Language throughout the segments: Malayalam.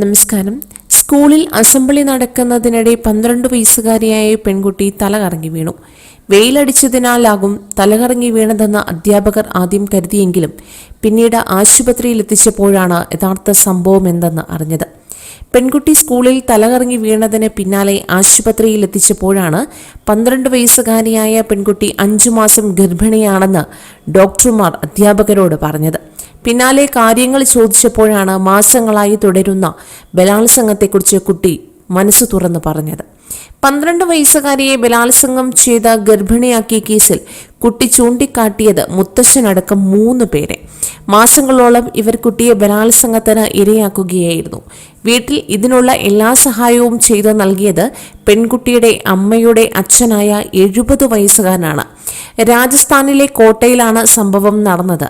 നമസ്കാരം. സ്കൂളിൽ അസംബ്ലി നടക്കുന്നതിനിടെ പന്ത്രണ്ട് വയസ്സുകാരിയായ പെൺകുട്ടി തലകറങ്ങി വീണു. വെയിലടിച്ചതിനാലാകും തലകറങ്ങി വീണതെന്ന് അധ്യാപകർ ആദ്യം കരുതിയെങ്കിലും പിന്നീട് ആശുപത്രിയിൽ എത്തിച്ചപ്പോഴാണ് യഥാർത്ഥ സംഭവം എന്തെന്ന് അറിഞ്ഞത്. പെൺകുട്ടി സ്കൂളിൽ തലകറങ്ങി വീണതിന് പിന്നാലെ ആശുപത്രിയിൽ എത്തിച്ചപ്പോഴാണ് പന്ത്രണ്ട് വയസ്സുകാരിയായ പെൺകുട്ടി അഞ്ചു മാസം ഗർഭിണിയാണെന്ന് ഡോക്ടർമാർ അധ്യാപകരോട് പറഞ്ഞത്. പിന്നാലെ കാര്യങ്ങൾ ചോദിച്ചപ്പോഴാണ് മാസങ്ങളായി തുടരുന്ന ബലാത്സംഗത്തെക്കുറിച്ച് കുട്ടി മനസ്സ് തുറന്നു പറഞ്ഞത്. പന്ത്രണ്ട് വയസ്സുകാരിയെ ബലാത്സംഗം ചെയ്ത ഗർഭിണിയാക്കിയ കേസിൽ കുട്ടി ചൂണ്ടിക്കാട്ടിയത് മുത്തശ്ശനടക്കം മൂന്ന് പേരെ. മാസങ്ങളോളം ഇവർ കുട്ടിയെ ബലാത്സംഗത്തിന് ഇരയാക്കുകയായിരുന്നു. വീട്ടിൽ ഇതിനുള്ള എല്ലാ സഹായവും ചെയ്തു നൽകിയത് പെൺകുട്ടിയുടെ അമ്മയുടെ അച്ഛനായ എഴുപത് വയസ്സുകാരനാണ്. രാജസ്ഥാനിലെ കോട്ടയിലാണ് സംഭവം നടന്നത്.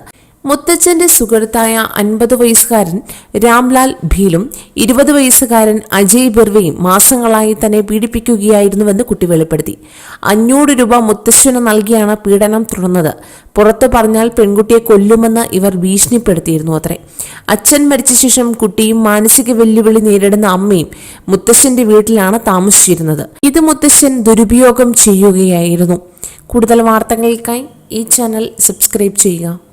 മുത്തച്ഛന്റെ സുഹൃത്തായ അൻപത് വയസ്സുകാരൻ രാംലാൽ ഭീലും ഇരുപത് വയസ്സുകാരൻ അജയ് ബെർവയും മാസങ്ങളായി തന്നെ പീഡിപ്പിക്കുകയായിരുന്നുവെന്ന് കുട്ടി വെളിപ്പെടുത്തി. അഞ്ഞൂറ് രൂപ മുത്തശ്ശന് നൽകിയാണ് പീഡനം തുടർന്നത്. പുറത്തു പറഞ്ഞാൽ പെൺകുട്ടിയെ കൊല്ലുമെന്ന് ഇവർ ഭീഷണിപ്പെടുത്തിയിരുന്നു അത്രേ. അച്ഛൻ മരിച്ച ശേഷം കുട്ടിയും മാനസിക വെല്ലുവിളി നേരിടുന്ന അമ്മയും മുത്തശ്ശന്റെ വീട്ടിലാണ് താമസിച്ചിരുന്നത്. ഇത് മുത്തശ്ശൻ ദുരുപയോഗം ചെയ്യുകയായിരുന്നു. കൂടുതൽ വാർത്തകൾക്കായി ഈ ചാനൽ സബ്സ്ക്രൈബ് ചെയ്യുക.